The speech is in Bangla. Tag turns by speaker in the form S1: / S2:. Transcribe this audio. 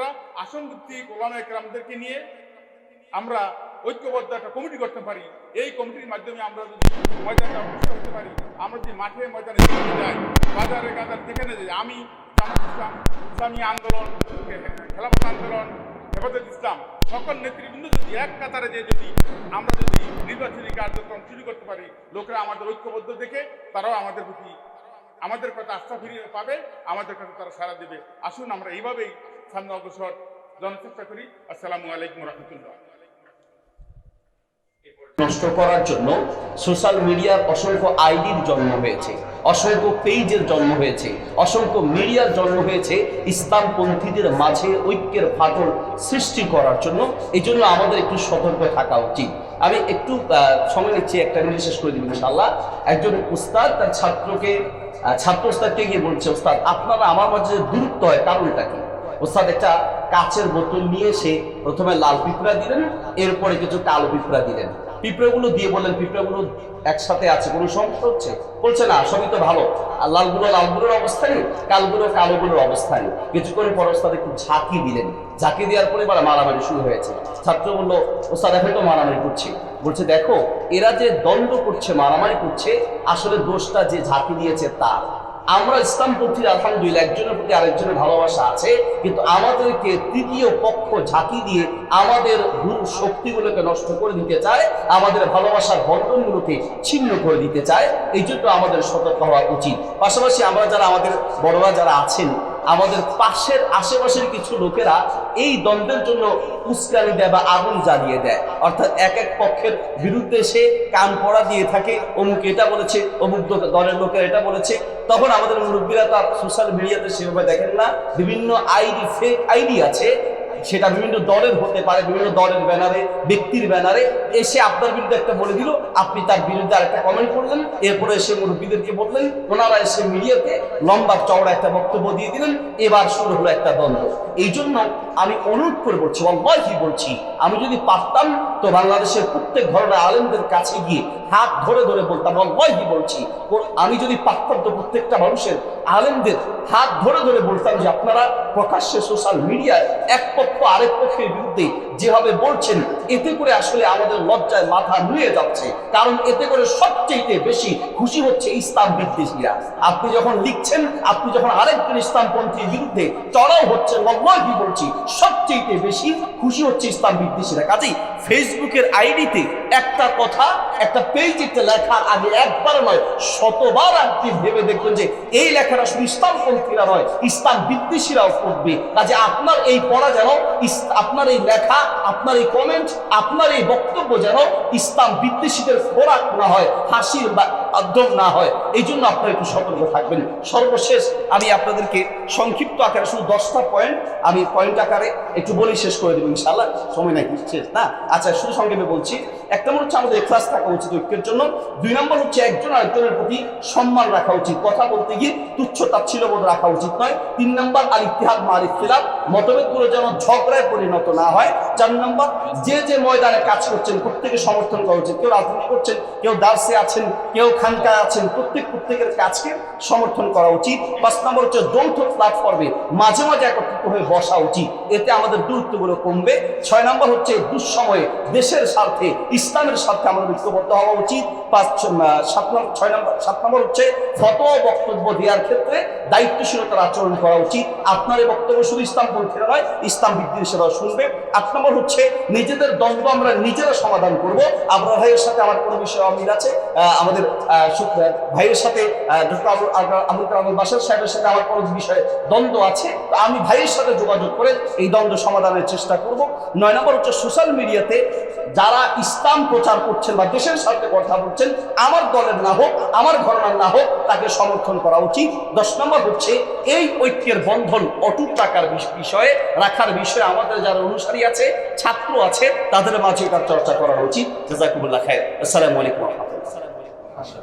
S1: আমরা আসন ভিত্তিক ওলামা একরামদেরকে নিয়ে আমরা ঐক্যবদ্ধ একটা কমিটি করতে পারি। এই কমিটির মাধ্যমে আমরা যদি ময়দানে অগ্রসর হতে পারি, আমরা যদি মাঠে ময়দানে যাই, বাজারে গাজার যেখানে যাই, আমি ইসলাম, ইসলামী আন্দোলন, খেলাফত আন্দোলন, হেফাজত ইসলাম, সকল নেতৃবৃন্দ যদি এক কাতারে যে যদি আমরা যদি নির্বাচনী কার্যক্রম শুরু করতে পারি, লোকেরা আমাদের ঐক্যবদ্ধ দেখে তারাও আমাদের প্রতি, আমাদের কথা আস্থা ফিরিয়ে পাবে, আমাদের কথা তারা সারা দেবে। আসুন আমরা এইভাবেই সামনে অগ্রসর জনচেষ্টা করি। আসসালামু আলাইকুম রহমতুল্লাহ।
S2: নষ্ট করার জন্য সোশ্যাল মিডিয়ার অসংখ্য আইডির জন্ম হয়েছে, অসংখ্য পেজের জন্ম হয়েছে, অসংখ্য মিডিয়ার জন্ম হয়েছে, ইসলামপন্থীদের মাঝে ঐক্যের ফাটল সৃষ্টি করার জন্য। এই জন্য আমাদের একটু সতর্ক থাকা উচিত। আমি একটু সময় নিচ্ছি, একটা মিনিট শেষ করে দিব ইনশাল্লাহ একজন উস্তাদ, তার ছাত্রকে ছাত্র উস্তাদকে গিয়ে বলছে, উস্তাদ, আপনারা আমার মাঝে যে দূরত্ব হয়, কারণটা কি? ওস্তাদ একটা কাচের বোতল নিয়ে এসে প্রথমে লাল পিঁপড়া দিলেন, এরপরে কিছু কালো পিঁপড়া দিলেন। পিঁপড়াগুলো দিয়ে বললেন, পিঁপড়াগুলো একসাথে আছে, কোনো সমস্যা হচ্ছে? বলছে, না, সবই তো ভালো। আর লালগুলো, লালগুলোর অবস্থানে কালগুলো, কালোগুলোর অবস্থানে কিছুক্ষণ পর ওস্তাদ একটু ঝাঁকি দিলেন। ঝাঁকি দেওয়ার পরে এবার মারামারি শুরু হয়েছে। ছাত্র বলল, ওস্তাদ, এখন তো মারামারি করছে। বলছে, দেখো, এরা যে দ্বন্দ্ব করছে, মারামারি করছে, আসলে দোষটা যে ঝাঁকি দিয়েছে, তার। আমরা ইসলাম ইসলামপন্থী আলহামদুলিল্লাহ, একজনের প্রতি আরেকজনের ভালোবাসা আছে, কিন্তু আমাদেরকে তৃতীয় পক্ষ ঝাঁকি দিয়ে আমাদের গুরু শক্তিগুলোকে নষ্ট করে দিতে চায়, আমাদের ভালোবাসার বন্ধনগুলোকে ছিন্ন করে দিতে চায়, এই জন্য আমাদের সতর্ক হওয়া উচিত। পাশাপাশি আমরা যারা আমাদের বড়রা যারা আছেন আমাদের পাশের আশেপাশের কিছু লোকেরা এই দ্বন্দ্বের জন্য উস্কানি দেয় বা আগুন জ্বালিয়ে দেয়। অর্থাৎ এক এক পক্ষের বিরুদ্ধে সে কান পড়া দিয়ে থাকে, অমুক এটা বলেছে, অমুক দলের লোকের এটা বলেছে। তখন আমাদের মুরব্বীরা তার সোশ্যাল মিডিয়াতে সেভাবে দেখেন না। বিভিন্ন আইডি ফেক আইডি আছে। সেটা বিভিন্ন দলের হতে পারে, বিভিন্ন দলের ব্যানারে ব্যক্তির ব্যানারে এসে আপনার বিরুদ্ধে একটা বলে দিল, আপনি তার বিরুদ্ধে আরেকটা কমেন্ট করলেন, এরপরে এসে মুরব্বীদেরকে বললেন, ওনারা এসে মিডিয়াতে লম্বা চওড়া একটা বক্তব্য দিয়ে দিলেন, এবার শুরু হলো একটা দ্বন্দ্ব। এই জন্য আমি অনুরোধ করে বলছি কি বলছি, আমি যদি পারতাম, তো বাংলাদেশের প্রত্যেক ধরনের আলেমদের কাছে গিয়ে হাত ধরে ধরে বলতাম কি বলছি আমি যদি পারতাম, তো প্রত্যেকটা মানুষের আলেমদের হাত ধরে ধরে বলতাম যে আপনারা প্রকাশ্যে সোশ্যাল মিডিয়ায় এক পক্ষ আরেক পক্ষের বিরুদ্ধে যেভাবে বলছেন, এতে করে আসলে আমাদের লজ্জায় মাথা নুয়ে যাচ্ছে। কারণ এতে করে সবচেয়ে বেশি খুশি হচ্ছে ইসলাম বিদ্বেষীরা। আপনি যখন লিখছেন, আপনি যখন আরেকজন ইসলামপন্থীর বিরুদ্ধে চড়াও হচ্ছেন কি বলছি সত্য সবচেয়ে বেশি খুশি হচ্ছে ইসলাম বিদ্বেষীরা। কাজেই ফেসবুকের আইডিতে একটা কথা, একটা পেজেতে লেখার আগে একবার নয়, শতবার আপনি ভেবে দেখবেন যে এই লেখাটা শুধু ইসলামপন্থীরা নয়, ইসলাম বিদ্বেষীরাও পড়বে। কাজে আপনার এই পড়া যেন আপনার এই লেখা, আপনার এই কমেন্ট আপনার এই বক্তব্য যেন ইসলাম বিদ্বেষীদের খোরাক না হয়, হাসির মাধ্যম না হয়। এই জন্য আপনারা একটু সতর্ক থাকবেন। সর্বশেষ আমি আপনাদেরকে সংক্ষিপ্ত আকারে শুধু দশটা পয়েন্ট আমি পয়েন্ট আকারে একটু বলেই শেষ করে দেবো ইনশাল্লাহ সময় নাকি শেষ, না? আচ্ছা শুধু সংক্ষেপে বলছি, এক নম্বর হচ্ছে আমাদের ক্লাস থাকা উচিত ঐক্যের জন্য। দুই নম্বর হচ্ছে একজন আরেকজনের প্রতি সম্মান রাখা উচিত। কথা বলতে গিয়ে তুচ্ছ তাচ্ছিল্যবোধ রাখা উচিত নয়। তিন নম্বর, আল ইতিহাদ মাল ইতিহাদ মতভেদগুলো যেন ঝগড়ায় পরিণত না হয়। চার নম্বর, যে যে ময়দানে কাজ করছেন, প্রত্যেকে সমর্থন করা উচিত। কেউ রাজনীতি করছেন, কেউ দার্সে আছেন, কেউ খানকায় আছেন, প্রত্যেক প্রত্যেকের কাজকে সমর্থন করা উচিত। পাঁচ নম্বর হচ্ছে যৌথ প্ল্যাটফর্মে মাঝে মাঝে একত্রিত হয়ে বসা উচিত। এতে আমাদের দূরত্বগুলো কমবে। ছয় নম্বর হচ্ছে দুঃসময়ে দেশের স্বার্থে, ইসলামের স্বার্থে আমাদের ঐক্যবদ্ধ হওয়া উচিত। পাঁচ সাত ছয় নম্বর, সাত নম্বর হচ্ছে ফতোয়া বক্তব্য দেওয়ার ক্ষেত্রে দায়িত্বশীলতার আচরণ করা উচিত। আপনার এই বক্তব্য শুধু ইসলাম পন্থীরা নয়, ইসলাম বিদ্বেষীরাও শুনবে। আট নম্বর হচ্ছে নিজেদের দ্বন্দ্ব আমরা নিজেরা সমাধান করব। আপনার ভাইয়ের সাথে আমার কোনো বিষয় অমিল আছে? আমাদের ভাইয়ের সাথে ডক্টর বাসার সাহেবের সাথে আমার কোনো বিষয়ে দ্বন্দ্ব আছে? আমি ভাইয়ের সাথে যোগাযোগ করে এই দ্বন্দ্ব সমাধানের চেষ্টা করব। নয় নম্বর হচ্ছে সোশ্যাল মিডিয়াতে যারা ইসলাম প্রচার করছেন বা দেশের সাথে কথা বলছেন, আমার দলের না হোক, আমার ঘরনার না হোক, তাকে সমর্থন করা উচিত। দশ নম্বর হচ্ছে এই ঐক্যের বন্ধন অটুট বিষ- বিষয়ে, রাখার বিষয়ে আমাদের যারা অনুসারী আছে, ছাত্র আছে, তাদের মাঝে তার চর্চা করা উচিত। জাজাকুমুল্লাহ খায় আসসালামু আলাইকুম রহমতুল্লাহ।